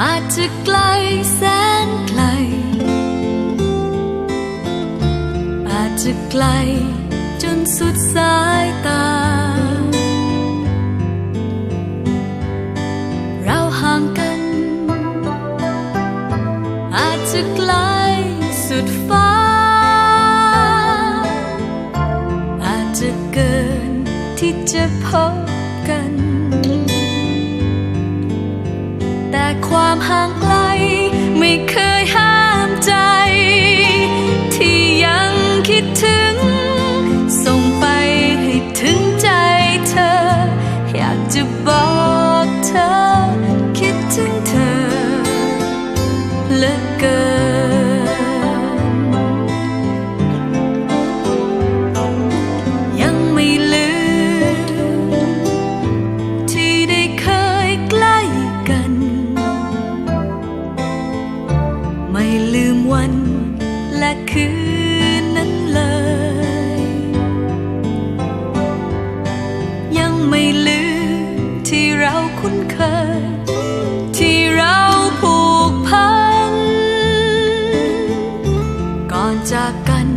อาจจะไกลแสนไกล อาจจะไกลจนสุดสายตา เราห่างกัน อาจจะไกลสุดฟ้า อาจจะเกินที่จะพบกัน ต่ความห่างไกล ไม่เคยห้ามใจ ที่ยังคิดถึง ส่งไปให้ถึงใจเธอ อยากจะบอกเธอ คืนนั้นเลย ยังไม่ลืมที่เราคุ้นเคย ที่เราผูกพัน ก่อนจากกัน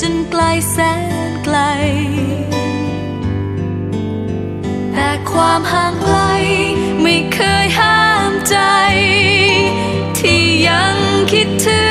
จนไกลแสนไกล แต่ความห่างไกลไม่เคยห้ามใจ ที่ยังคิดถึง